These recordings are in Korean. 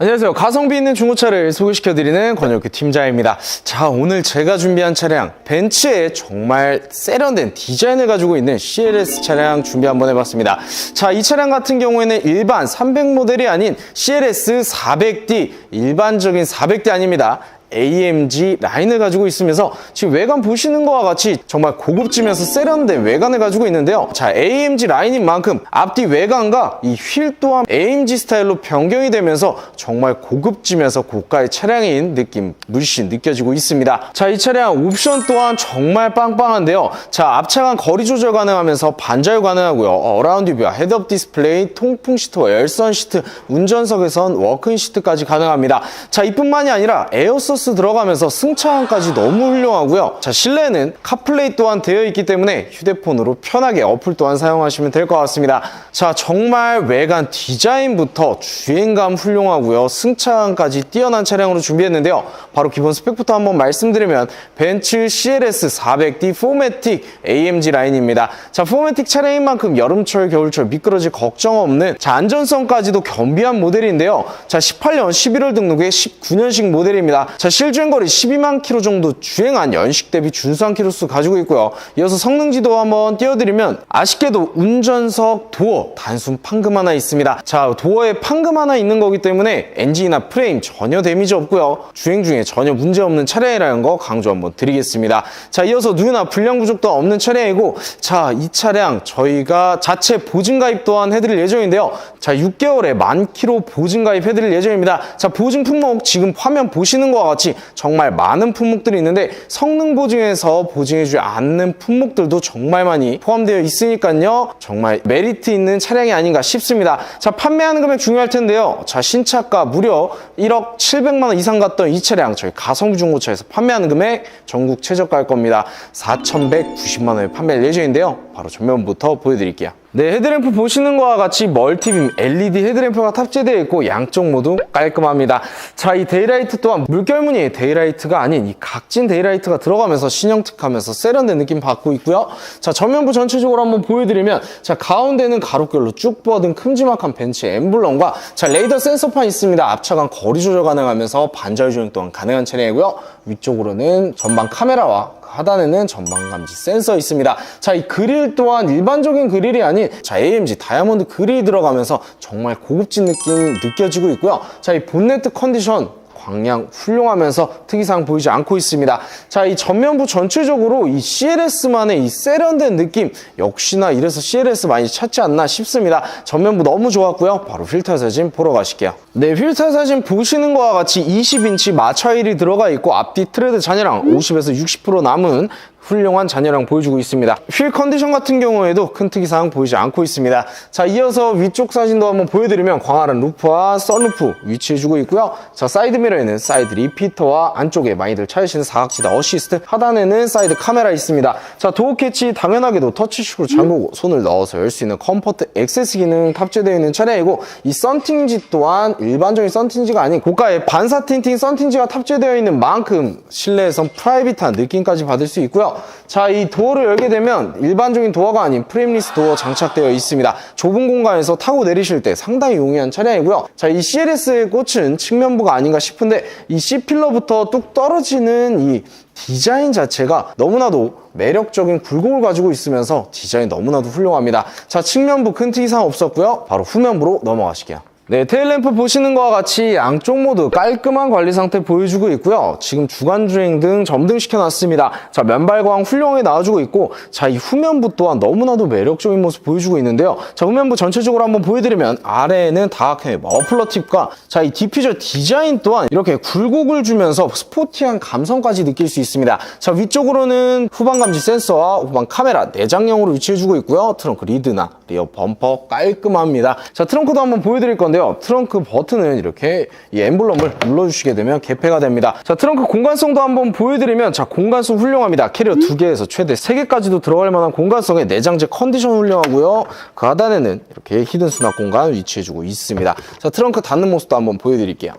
안녕하세요. 가성비 있는 중고차를 소개시켜드리는 권혁규 팀장입니다. 자, 오늘 제가 준비한 차량, 벤츠의 정말 세련된 디자인을 가지고 있는 CLS 차량 준비 한번 해봤습니다. 자, 이 차량 같은 경우에는 일반 300 모델이 아닌 CLS 400D, 일반적인 400D 아닙니다. AMG 라인을 가지고 있으면서 지금 외관 보시는 것과 같이 정말 고급지면서 세련된 외관을 가지고 있는데요. 자, AMG 라인인 만큼 앞뒤 외관과 이 휠 또한 AMG 스타일로 변경이 되면서 정말 고급지면서 고가의 차량인 느낌 물씬 느껴지고 있습니다. 자, 이 차량 옵션 또한 정말 빵빵한데요. 자, 앞차간 거리 조절 가능하면서 반자율 가능하고요. 어라운드 뷰와 헤드업 디스플레이, 통풍 시트와 열선 시트, 운전석에선 워크인 시트까지 가능합니다. 자, 이뿐만이 아니라 에어서 스 들어가면서 승차감까지 너무 훌륭하고요. 자, 실내는 카플레이 또한 되어 있기 때문에 휴대폰으로 편하게 어플 또한 사용하시면 될 것 같습니다. 자, 정말 외관 디자인부터 주행감 훌륭하고요. 승차감까지 뛰어난 차량으로 준비했는데요. 바로 기본 스펙부터 한번 말씀드리면 벤츠 CLS 400D 포매틱 AMG 라인입니다. 자, 포매틱 차량인 만큼 여름철, 겨울철 미끄러질 걱정 없는 자, 안전성까지도 겸비한 모델인데요. 자, 18년 11월 등록의 19년식 모델입니다. 자, 실주행거리 12만 킬로 정도 주행한 연식 대비 준수한 킬로수 가지고 있고요. 이어서 성능 지도 한번 띄워드리면 아쉽게도 운전석 도어 단순 판금 하나 있습니다. 자, 도어에 판금 하나 있는 거기 때문에 엔진이나 프레임 전혀 데미지 없고요. 주행 중에 전혀 문제 없는 차량이라는 거 강조 한번 드리겠습니다. 자, 이어서 누유나 불량 부족도 없는 차량이고 자, 이 차량 저희가 자체 보증 가입 또한 해드릴 예정인데요. 자, 6개월에 만 킬로 보증 가입 해드릴 예정입니다. 자, 보증 품목 지금 화면 보시는 것과 같이 정말 많은 품목들이 있는데 성능 보증에서 보증해주지 않는 품목들도 정말 많이 포함되어 있으니까요. 정말 메리트 있는 차량이 아닌가 싶습니다. 자, 판매하는 금액 중요할 텐데요. 자, 신차가 무려 1억 700만 원 이상 갔던 이 차량 저희 가성비 중고차에서 판매하는 금액 전국 최저가일 겁니다. 4,190만 원에 판매할 예정인데요. 바로 전면부터 보여드릴게요. 네, 헤드램프 보시는 것과 같이 멀티빔 LED 헤드램프가 탑재되어 있고 양쪽 모두 깔끔합니다. 자, 이 데이라이트 또한 물결무늬의 데이라이트가 아닌 이 각진 데이라이트가 들어가면서 신형특하면서 세련된 느낌 받고 있고요. 자, 전면부 전체적으로 한번 보여드리면 자, 가운데는 가로결로 쭉 뻗은 큼지막한 벤츠의 엠블럼과 자, 레이더 센서판 있습니다. 앞차간 거리 조절 가능하면서 반절 주행 또한 가능한 차량이고요. 위쪽으로는 전방 카메라와 하단에는 전방 감지 센서 있습니다. 자, 이 그릴 또한 일반적인 그릴이 아닌 자, AMG 다이아몬드 그릴이 들어가면서 정말 고급진 느낌 느껴지고 있고요. 자, 이 본네트 컨디션 광량 훌륭하면서 특이사항 보이지 않고 있습니다. 자, 이 전면부 전체적으로 이 CLS만의 이 세련된 느낌 역시나 이래서 CLS 많이 찾지 않나 싶습니다. 전면부 너무 좋았고요. 바로 필터 사진 보러 가실게요. 네, 필터 사진 보시는 것과 같이 20인치 마차일이 들어가 있고 앞뒤 트레드 잔여량 50에서 60% 남은 훌륭한 잔여량 보여주고 있습니다. 휠 컨디션 같은 경우에도 큰 특이사항 보이지 않고 있습니다. 자, 이어서 위쪽 사진도 한번 보여드리면 광활한 루프와 썬루프 위치해주고 있고요. 자, 사이드 미러에는 사이드 리피터와 안쪽에 많이들 찾으시는 사각지대 어시스트, 하단에는 사이드 카메라 있습니다. 자, 도어 캐치 당연하게도 터치식으로 잠그고 손을 넣어서 열 수 있는 컴포트 액세스 기능 탑재되어 있는 차량이고 이 썬팅지 또한 일반적인 썬팅지가 아닌 고가의 반사 틴팅 썬팅지가 탑재되어 있는 만큼 실내에선 프라이빗한 느낌까지 받을 수 있고요. 자, 이 도어를 열게 되면 일반적인 도어가 아닌 프레임리스 도어 장착되어 있습니다. 좁은 공간에서 타고 내리실 때 상당히 용이한 차량이고요. 자, 이 CLS의 꽃은 측면부가 아닌가 싶은데 이 C필러부터 뚝 떨어지는 이 디자인 자체가 너무나도 매력적인 굴곡을 가지고 있으면서 디자인 너무나도 훌륭합니다. 자, 측면부 큰 특이사항 없었고요. 바로 후면부로 넘어가실게요. 네, 테일램프 보시는 것과 같이 양쪽 모두 깔끔한 관리 상태 보여주고 있고요. 지금 주간 주행 등 점등시켜 놨습니다. 자, 면발광 훌륭하게 나와주고 있고, 자, 이 후면부 또한 너무나도 매력적인 모습 보여주고 있는데요. 자, 후면부 전체적으로 한번 보여드리면 아래에는 다크의 머플러 팁과 자, 이 디퓨저 디자인 또한 이렇게 굴곡을 주면서 스포티한 감성까지 느낄 수 있습니다. 자, 위쪽으로는 후방 감지 센서와 후방 카메라 내장형으로 위치해주고 있고요. 트렁크 리드나 리어 범퍼 깔끔합니다. 자, 트렁크도 한번 보여드릴 건데요. 트렁크 버튼을 이렇게 이 엠블럼을 눌러주시게 되면 개폐가 됩니다. 자, 트렁크 공간성도 한번 보여드리면 자, 공간성 훌륭합니다. 캐리어 두 개에서 최대 세 개까지도 들어갈 만한 공간성에 내장재 컨디션 훌륭하고요. 그 하단에는 이렇게 히든 수납 공간 위치해주고 있습니다. 자, 트렁크 닫는 모습도 한번 보여드릴게요.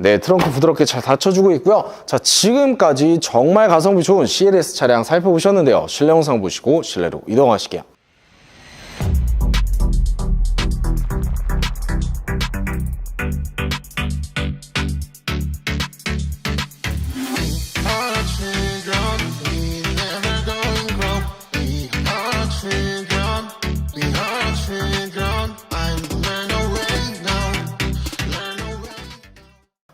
네, 트렁크 부드럽게 잘 닫혀주고 있고요. 자, 지금까지 정말 가성비 좋은 CLS 차량 살펴보셨는데요. 실내 영상 보시고 실내로 이동하실게요.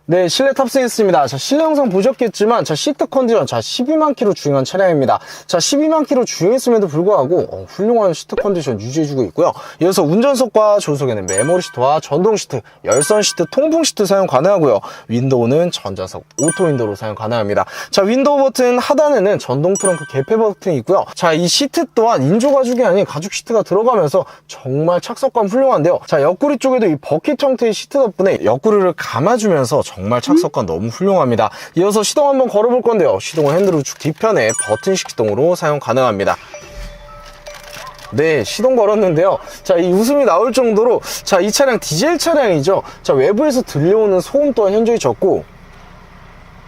네, 실내 탑승했습니다. 자, 실내 영상 보셨겠지만, 자, 시트 컨디션, 자, 12만 킬로 주행한 차량입니다. 자, 12만 킬로 주행했음에도 불구하고, 어, 훌륭한 시트 컨디션 유지해주고 있고요. 이어서 운전석과 조수석에는 메모리 시트와 전동 시트, 열선 시트, 통풍 시트 사용 가능하고요. 윈도우는 전자석, 오토 윈도우로 사용 가능합니다. 자, 윈도우 버튼 하단에는 전동 트렁크 개폐 버튼이 있고요. 자, 이 시트 또한 인조 가죽이 아닌 가죽 시트가 들어가면서 정말 착석감 훌륭한데요. 자, 옆구리 쪽에도 이 버킷 형태의 시트 덕분에 옆구리를 감아주면서 정말 착석감 너무 훌륭합니다. 이어서 시동 한번 걸어볼 건데요. 시동은 핸들 우측 뒤편에 버튼식 시동으로 사용 가능합니다. 네, 시동 걸었는데요. 자, 이 웃음이 나올 정도로, 자, 이 차량 디젤 차량이죠. 자, 외부에서 들려오는 소음 또한 현저히 적고,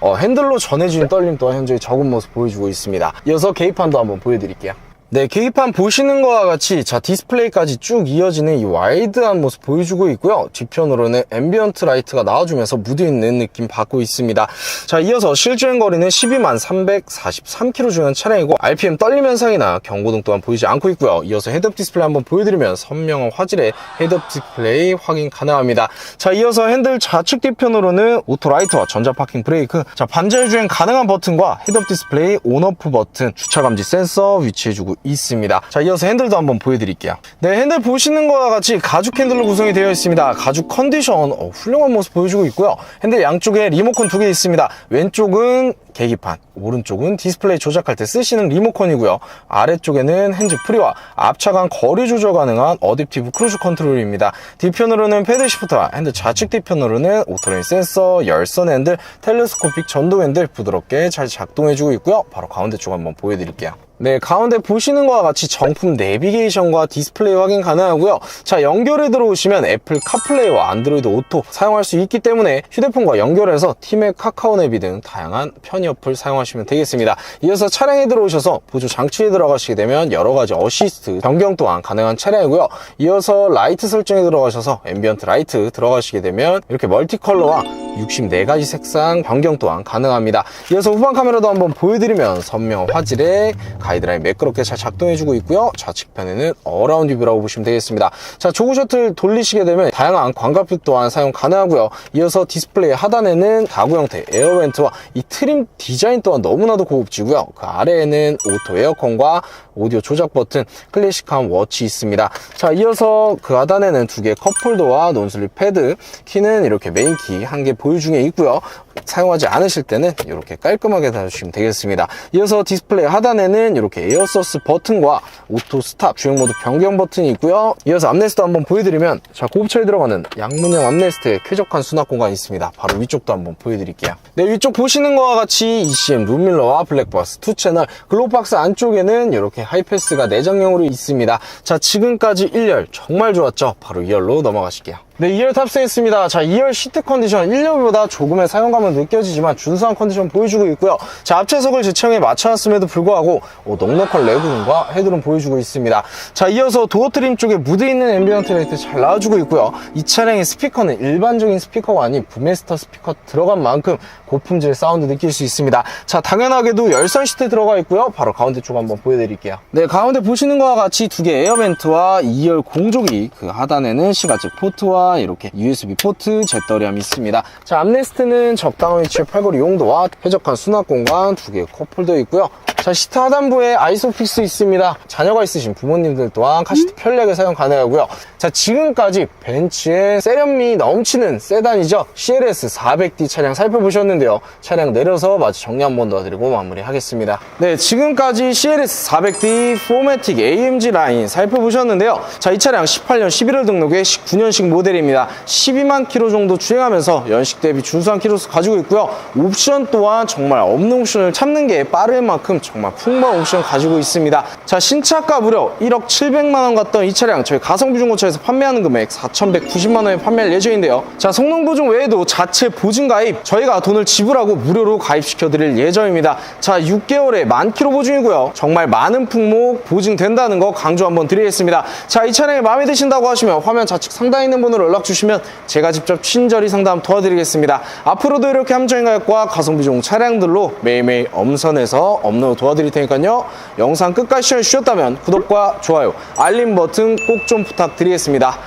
어, 핸들로 전해지는 떨림 또한 현저히 적은 모습 보여주고 있습니다. 이어서 계기판도 한번 보여드릴게요. 네, 계기판 보시는 것과 같이 자 디스플레이까지 쭉 이어지는 이 와이드한 모습 보여주고 있고요. 뒤편으로는 앰비언트 라이트가 나와주면서 무드 있는 느낌 받고 있습니다. 자, 이어서 실주행 거리는 12만 343km 주행한 차량이고 RPM 떨림 현상이나 경고등 또한 보이지 않고 있고요. 이어서 헤드업 디스플레이 한번 보여드리면 선명한 화질의 헤드업 디스플레이 확인 가능합니다. 자, 이어서 핸들 좌측 뒤편으로는 오토 라이트와 전자 파킹 브레이크, 자 반절 주행 가능한 버튼과 헤드업 디스플레이 온오프 버튼, 주차 감지 센서 위치해주고 있습니다. 자, 이어서 핸들도 한번 보여드릴게요. 네, 핸들 보시는 것과 같이 가죽 핸들로 구성이 되어 있습니다. 가죽 컨디션 어, 훌륭한 모습 보여주고 있고요. 핸들 양쪽에 리모컨 두 개 있습니다. 왼쪽은 계기판, 오른쪽은 디스플레이 조작할 때 쓰시는 리모컨이고요. 아래쪽에는 핸즈 프리와 앞차간 거리 조절 가능한 어댑티브 크루즈 컨트롤입니다. 뒤편으로는 패드 시프트와 핸들 좌측 뒤편으로는 오토레인 센서, 열선 핸들, 텔레스코픽 전동 핸들 부드럽게 잘 작동해주고 있고요. 바로 가운데 쪽 한번 보여드릴게요. 네, 가운데 보시는 것과 같이 정품 내비게이션과 디스플레이 확인 가능하고요. 자, 연결해 들어오시면 애플 카플레이와 안드로이드 오토 사용할 수 있기 때문에 휴대폰과 연결해서 팀의 카카오 내비 등 다양한 편의 어플 사용하시면 되겠습니다. 이어서 차량에 들어오셔서 보조 장치에 들어가시게 되면 여러 가지 어시스트 변경 또한 가능한 차량이고요. 이어서 라이트 설정에 들어가셔서 앰비언트 라이트 들어가시게 되면 이렇게 멀티 컬러와 64가지 색상 변경 또한 가능합니다. 이어서 후방 카메라도 한번 보여드리면 선명 화질의 가이드라인 매끄럽게 잘 작동해주고 있고요. 좌측편에는 어라운드 뷰라고 보시면 되겠습니다. 자, 조그 셔틀 돌리시게 되면 다양한 광각뷰 또한 사용 가능하고요. 이어서 디스플레이 하단에는 다구 형태 에어벤트와 이 트림 디자인 또한 너무나도 고급지고요. 그 아래에는 오토 에어컨과 오디오 조작 버튼, 클래식한 워치 있습니다. 자, 이어서 그 하단에는 두개 컵홀더와 논슬립 패드, 키는 이렇게 메인 키 한 개 보유 중에 있고요. 사용하지 않으실 때는 이렇게 깔끔하게 달아주시면 되겠습니다. 이어서 디스플레이 하단에는 이렇게 에어서스 버튼과 오토 스탑, 주행 모드 변경 버튼이 있고요. 이어서 암레스트 한번 보여드리면 자 고급차에 들어가는 양문형 암레스트에 쾌적한 수납 공간이 있습니다. 바로 위쪽도 한번 보여드릴게요. 네, 위쪽 보시는 것과 같이 ECM 룸밀러와 블랙박스 2채널 글로박스 안쪽에는 이렇게 하이패스가 내장형으로 있습니다. 자 지금까지 1열 정말 좋았죠? 바로 2열로 넘어가실게요. 네, 2열 탑승 했습니다. 자, 2열 시트 컨디션 1열보다 조금의 사용감은 느껴지지만 준수한 컨디션 보여주고 있고요. 자, 앞차석을 제 체형에 맞춰놨음에도 불구하고 오, 넉넉한 레그룸과 헤드룸 보여주고 있습니다. 자, 이어서 도어 트림 쪽에 무드 있는 앰비언트 라이트 잘 나와주고 있고요. 이 차량의 스피커는 일반적인 스피커가 아닌 부메스터 스피커 들어간 만큼 고품질 사운드 느낄 수 있습니다. 자, 당연하게도 열선 시트 들어가 있고요. 바로 가운데 쪽 한번 보여드릴게요. 네, 가운데 보시는 것과 같이 두 개 에어벤트와 2열 공조기 그 하단에는 시가측 포트와 이렇게 USB 포트, 잿더리함이 있습니다. 자, 암레스트는 적당한 위치의 팔걸이 용도와 쾌적한 수납 공간 두 개의 컵홀더 있고요. 자, 시트 하단부에 아이소픽스 있습니다. 자녀가 있으신 부모님들 또한 카시트 편리하게 사용 가능하고요. 자, 지금까지 벤츠의 세련미 넘치는 세단이죠. CLS 400D 차량 살펴보셨는데요. 차량 내려서 마저 정리 한 번 더 드리고 마무리하겠습니다. 네, 지금까지 CLS 400D 포매틱 AMG 라인 살펴보셨는데요. 자, 이 차량 18년 11월 등록의 19년식 모델입니다. 12만 킬로 정도 주행하면서 연식 대비 준수한 킬로수 가지고 있고요. 옵션 또한 정말 없는 옵션을 참는 게 빠른 만큼 정말 풍부한 옵션 가지고 있습니다. 자, 신차가 무려 1억 700만 원 갔던 이 차량 저희 가성비 중고차에서 판매하는 금액 4,190만 원에 판매할 예정인데요. 자, 성능 보증 외에도 자체 보증 가입 저희가 돈을 지불하고 무료로 가입시켜 드릴 예정입니다. 자, 6개월에 만 킬로 보증이고요. 정말 많은 품목 보증된다는 거 강조 한번 드리겠습니다. 자, 이 차량이 마음에 드신다고 하시면 화면 좌측 상단에 있는 번호로 연락 주시면 제가 직접 친절히 상담 도와드리겠습니다. 앞으로도 이렇게 함정인 가격과 가성비 좋은 차량들로 매일매일 엄선해서 업로드 도와드릴 테니까요. 영상 끝까지 시청해 주셨다면 구독과 좋아요, 알림 버튼 꼭 좀 부탁드리겠습니다.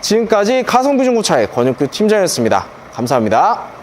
지금까지 가성비 중고차의 권혁규 팀장이었습니다. 감사합니다.